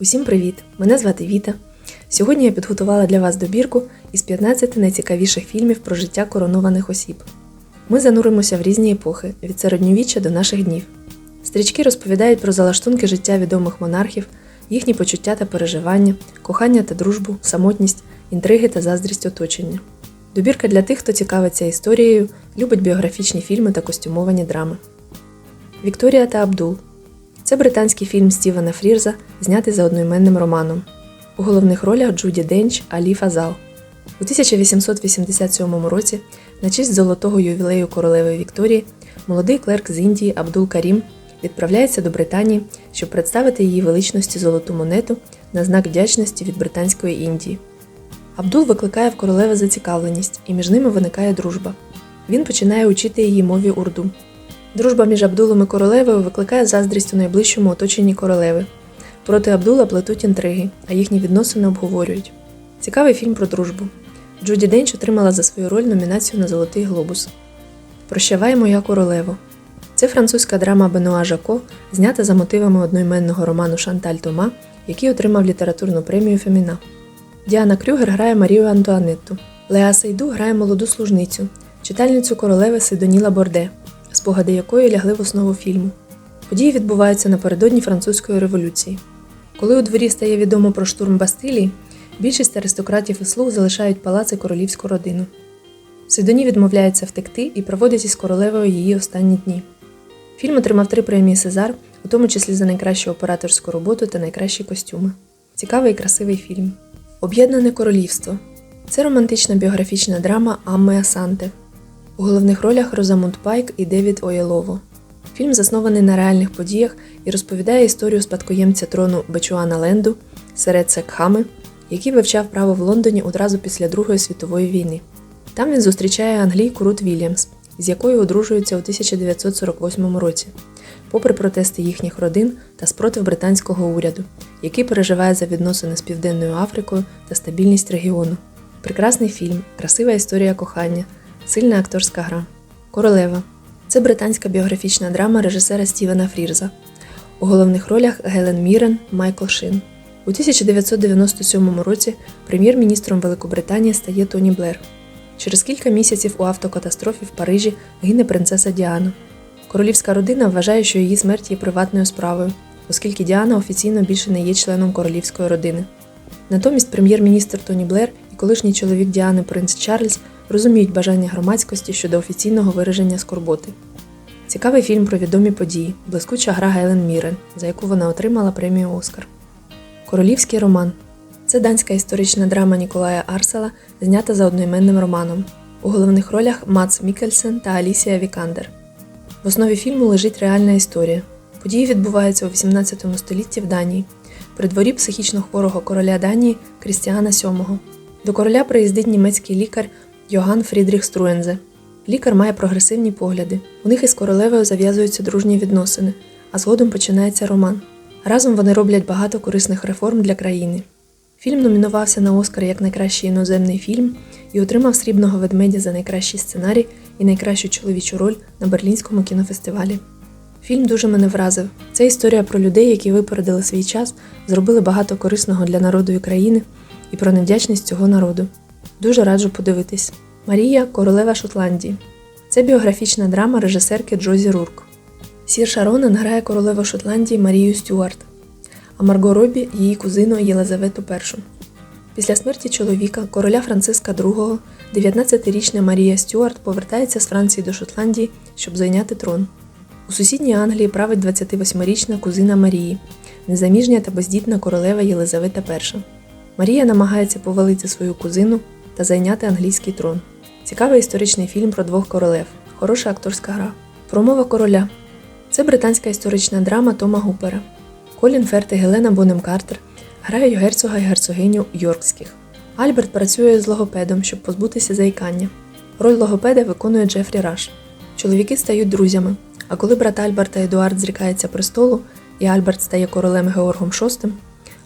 Усім привіт! Мене звати Віта. Сьогодні я підготувала для вас добірку із 15 найцікавіших фільмів про життя коронованих осіб. Ми зануримося в різні епохи від середньовіччя до наших днів. Стрічки розповідають про залаштунки життя відомих монархів, їхні почуття та переживання, кохання та дружбу, самотність, інтриги та заздрість оточення. Добірка для тих, хто цікавиться історією, любить біографічні фільми та костюмовані драми. Вікторія та Абдул це британський фільм Стівена Фрірза, знятий за одноіменним романом. У головних ролях Джуді Денч, Алі Фазал. У 1887 році, на честь золотого ювілею королеви Вікторії, молодий клерк з Індії Абдул Карім відправляється до Британії, щоб представити її величності золоту монету на знак вдячності від Британської Індії. Абдул викликає в королеви зацікавленість, і між ними виникає дружба. Він починає учити її мові урду. Дружба між Абдулом і королевою викликає заздрість у найближчому оточенні королеви. Проти Абдула плетуть інтриги, а їхні відносини обговорюють. Цікавий фільм про дружбу. Джуді Денч отримала за свою роль номінацію на Золотий глобус. Прощавай, моя королево. Це французька драма Бенуа Жако, знята за мотивами одноіменного роману Шанталь Тома, який отримав літературну премію Феміна. Діана Крюгер грає Марію Антуанетту. Леа Сейду грає молоду служницю, читальницю королеви Сидоніла Борде, спогади якої лягли в основу фільму. Події відбуваються напередодні французької революції. Коли у дворі стає відомо про штурм Бастилії, більшість аристократів і слуг залишають палац і королівську родину. Сидоні відмовляється втекти і проводить із королевою її останні дні. Фільм отримав три премії Сезар, у тому числі за найкращу операторську роботу та найкращі костюми. Цікавий і красивий фільм. Об'єднане королівство це романтична біографічна драма Амми Асанте. У головних ролях Розамунд Пайк і Девід Оєлово. Фільм заснований на реальних подіях і розповідає історію спадкоємця трону Бечуана Ленду Сереце Кхами, який вивчав право в Лондоні одразу після Другої світової війни. Там він зустрічає англійку Рут Вільямс, з якою одружується у 1948 році, попри протести їхніх родин та спротив британського уряду, який переживає за відносини з Південною Африкою та стабільність регіону. Прекрасний фільм, красива історія кохання, сильна акторська гра. Королева це британська біографічна драма режисера Стівена Фрірза. У головних ролях Гелен Мірен, Майкл Шин. У 1997 році прем'єр-міністром Великобританії стає Тоні Блер. Через кілька місяців у автокатастрофі в Парижі гине принцеса Діана. Королівська родина вважає, що її смерть є приватною справою, оскільки Діана офіційно більше не є членом королівської родини. Натомість прем'єр-міністр Тоні Блер колишній чоловік Діани принц Чарльз розуміють бажання громадськості щодо офіційного вираження скорботи. Цікавий фільм про відомі події, блискуча гра Гелен Мірен, за яку вона отримала премію Оскар. Королівський роман це данська історична драма Ніколая Арсела, знята за одноіменним романом. У головних ролях Мац Мікельсен та Алісія Вікандер. В основі фільму лежить реальна історія. Події відбуваються у 18 столітті в Данії, при дворі психічно хворого короля Данії Крістіана VII. До короля приїздить німецький лікар Йоган Фрідріх Струензе. Лікар має прогресивні погляди. У них із королевою зав'язуються дружні відносини, а згодом починається роман. Разом вони роблять багато корисних реформ для країни. Фільм номінувався на Оскар як найкращий іноземний фільм і отримав срібного ведмедя за найкращий сценарій і найкращу чоловічу роль на Берлінському кінофестивалі. Фільм дуже мене вразив. Це історія про людей, які випередили свій час, зробили багато корисного для народу і країни, і про невдячність цього народу. Дуже раджу подивитись. Марія королева Шотландії. Це біографічна драма режисерки Джозі Рурк. Сір Шаронен грає королеву Шотландії Марію Стюарт, а Марго Робі її кузину Єлизавету І. Після смерті чоловіка, короля Франциска II, 19-річна Марія Стюарт повертається з Франції до Шотландії, щоб зайняти трон. У сусідній Англії править 28-річна кузина Марії, незаміжня та бездітна королева Єлизавета І. Марія намагається повалити свою кузину та зайняти англійський трон. Цікавий історичний фільм про двох королев, хороша акторська гра. Промова короля це британська історична драма Тома Гупера. Колін Ферт і Гелена Бонем Картер грають герцога і герцогиню Йоркських. Альберт працює з логопедом, щоб позбутися заїкання. Роль логопеда виконує Джефрі Раш. Чоловіки стають друзями. А коли брат Альберта Едуард зрікається престолу, і Альберт стає королем Георгом VI,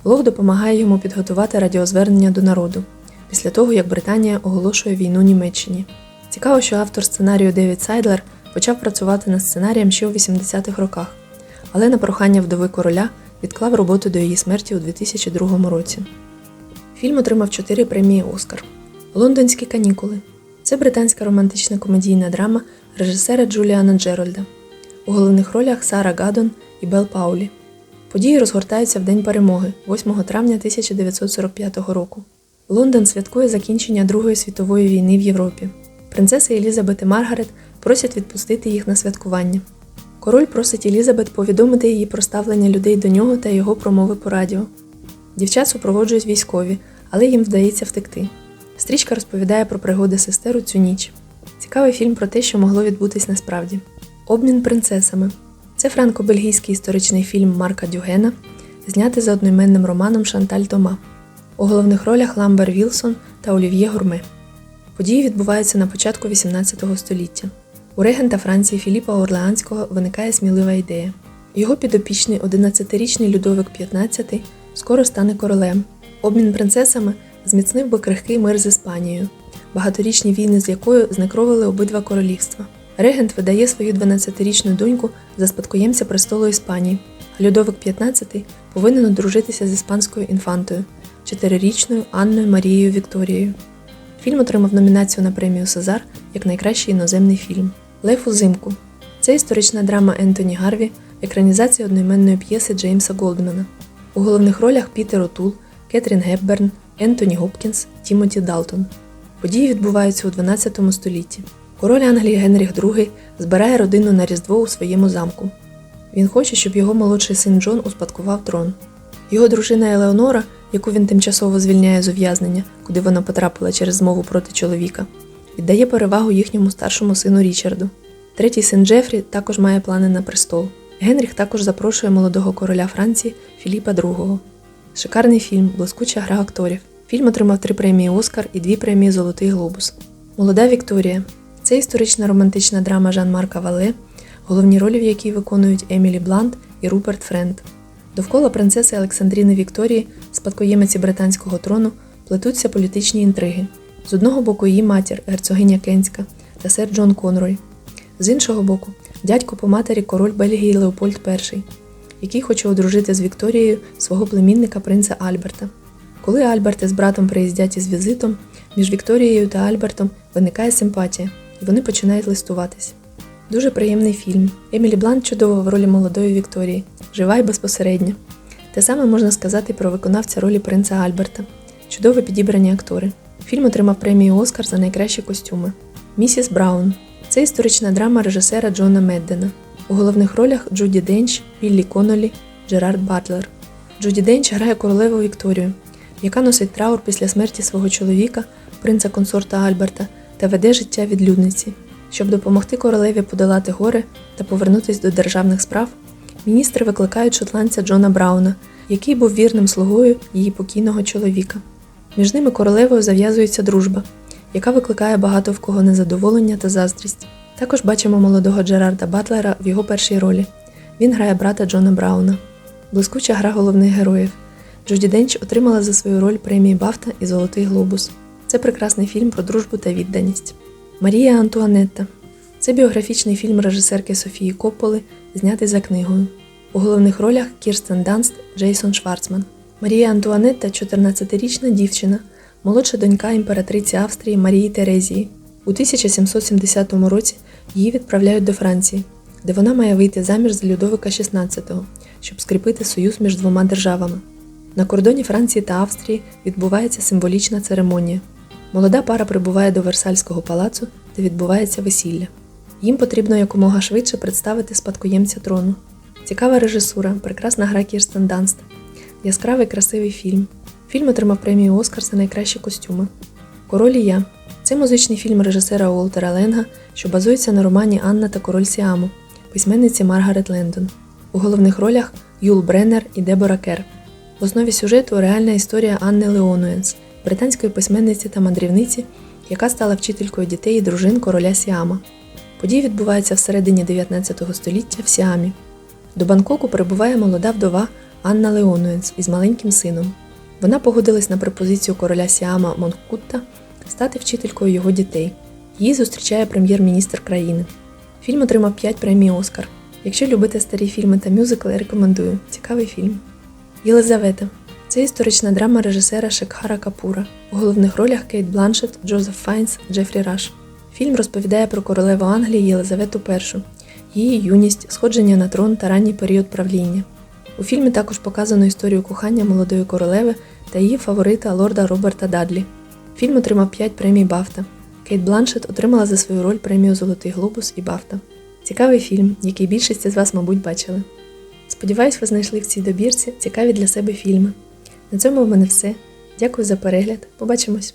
Лох допомагає йому підготувати радіозвернення до народу після того, як Британія оголошує війну Німеччині. Цікаво, що автор сценарію Девід Сайдлер почав працювати над сценарієм ще у 80-х роках, але на прохання вдови короля відклав роботу до її смерті у 2002 році. Фільм отримав 4 премії Оскар. Лондонські канікули. Це британська романтична комедійна драма режисера Джуліана Джерольда. У головних ролях Сара Гадон і Бел Паулі. Події розгортаються в День перемоги, 8 травня 1945 року. Лондон святкує закінчення Другої світової війни в Європі. Принцеси Елізабет і Маргарет просять відпустити їх на святкування. Король просить Елізабет повідомити її про ставлення людей до нього та його промови по радіо. Дівчат супроводжують військові, але їм вдається втекти. Стрічка розповідає про пригоди сестер у цю ніч. Цікавий фільм про те, що могло відбутись насправді. Обмін принцесами. Це франко-бельгійський історичний фільм Марка Дюгена, знятий за одноіменним романом Шанталь Тома. У головних ролях Ламбер Вілсон та Олів'є Гурме. Події відбуваються на початку XVIII століття. У регента Франції Філіпа Орлеанського виникає смілива ідея. Його підопічний 11-річний Людовик XV скоро стане королем. Обмін принцесами зміцнив би крихкий мир з Іспанією, багаторічні війни з якою знекровили обидва королівства. Регент видає свою 12-річну доньку за спадкоємця престолу Іспанії, Людовик XV повинен одружитися з іспанською інфантою, чотирирічною Анною Марією Вікторією. Фільм отримав номінацію на премію Сезар як найкращий іноземний фільм. Лев узимку. Це історична драма Ентоні Гарві, екранізація одноіменної п'єси Джеймса Голдмана. У головних ролях Пітер Отул, Кетрін Гепберн, Ентоні Гопкінс, Тімоті Далтон. Події відбуваються у 12 столітті. Король Англії Генріх II збирає родину на Різдво у своєму замку. Він хоче, щоб його молодший син Джон успадкував трон. Його дружина Елеонора, яку він тимчасово звільняє з ув'язнення, куди вона потрапила через змову проти чоловіка, віддає перевагу їхньому старшому сину Річарду. Третій син Джефрі також має плани на престол. Генріх також запрошує молодого короля Франції Філіпа II. Шикарний фільм, блискуча гра акторів. Фільм отримав три премії Оскар і дві премії Золотий Глобус. Молода Вікторія. Це історична романтична драма Жан-Марка Вале, головні ролі в якій виконують Емілі Блант і Руперт Френд. Довкола принцеси Олександріни Вікторії, спадкоємиці британського трону, плетуться політичні інтриги. З одного боку її матір, герцогиня Кенська та сер Джон Конрой. З іншого боку, дядько по матері король Бельгії Леопольд І, який хоче одружити з Вікторією свого племінника принца Альберта. Коли Альберти з братом приїздять із візитом, між Вікторією та Альбертом виникає симпатія, вони починають листуватись. Дуже приємний фільм. Емілі Блант чудова в ролі молодої Вікторії, жива і безпосередня. Те саме можна сказати про виконавця ролі принца Альберта. Чудово підібрані актори. Фільм отримав премію Оскар за найкращі костюми. Місіс Браун це історична драма режисера Джона Меддена. У головних ролях Джуді Денч, Біллі Конолі, Джерард Батлер. Джуді Денч грає королеву Вікторію, яка носить траур після смерті свого чоловіка, принца консорта Альберта, та веде життя відлюдниці. Щоб допомогти королеві подолати гори та повернутися до державних справ, міністри викликають шотландця Джона Брауна, який був вірним слугою її покійного чоловіка. Між ними королевою зав'язується дружба, яка викликає багато в кого незадоволення та заздрість. Також бачимо молодого Джерарда Батлера в його першій ролі. Він грає брата Джона Брауна. Блискуча гра головних героїв. Джуді Денч отримала за свою роль премії Бафта і Золотий Глобус. Це прекрасний фільм про дружбу та відданість. Марія Антуанетта це біографічний фільм режисерки Софії Копполи, знятий за книгою. У головних ролях Кірстен Данст, Джейсон Шварцман. Марія Антуанетта 14-річна дівчина, молодша донька імператриці Австрії Марії Терезії. У 1770 році її відправляють до Франції, де вона має вийти заміж за Людовика XVI, щоб скріпити союз між двома державами. На кордоні Франції та Австрії відбувається символічна церемонія. Молода пара прибуває до Версальського палацу, де відбувається весілля. Їм потрібно якомога швидше представити спадкоємця трону. Цікава режисура, прекрасна гра Кірстен Данст, яскравий красивий фільм. Фільм отримав премію Оскар за найкращі костюми. Король і я це музичний фільм режисера Уолтера Ленга, що базується на романі Анна та Король Сіаму, письменниці Маргарет Лендон. У головних ролях Юл Бреннер і Дебора Кер. В основі сюжету реальна історія Анни Леонуенс, британської письменниці та мандрівниці, яка стала вчителькою дітей і дружин короля Сіама. Події відбуваються всередині 19 століття в Сіамі. До Бангкоку прибуває молода вдова Анна Леонуенс із маленьким сином. Вона погодилась на пропозицію короля Сіама Монкутта стати вчителькою його дітей. Її зустрічає прем'єр-міністр країни. Фільм отримав 5 премій Оскар. Якщо любите старі фільми та мюзикли, рекомендую. Цікавий фільм. Єлизавета це історична драма режисера Шекхара Капура. У головних ролях Кейт Бланшет, Джозеф Файнс, Джефрі Раш. Фільм розповідає про королеву Англії Єлизавету І, її юність, сходження на трон та ранній період правління. У фільмі також показано історію кохання молодої королеви та її фаворита лорда Роберта Дадлі. Фільм отримав 5 премій Бафта. Кейт Бланшет отримала за свою роль премію Золотий глобус і Бафта. Цікавий фільм, який більшість із вас, мабуть, бачили. Сподіваюсь, ви знайшли в цій добірці цікаві для себе фільми. На цьому в мене все. Дякую за перегляд. Побачимось!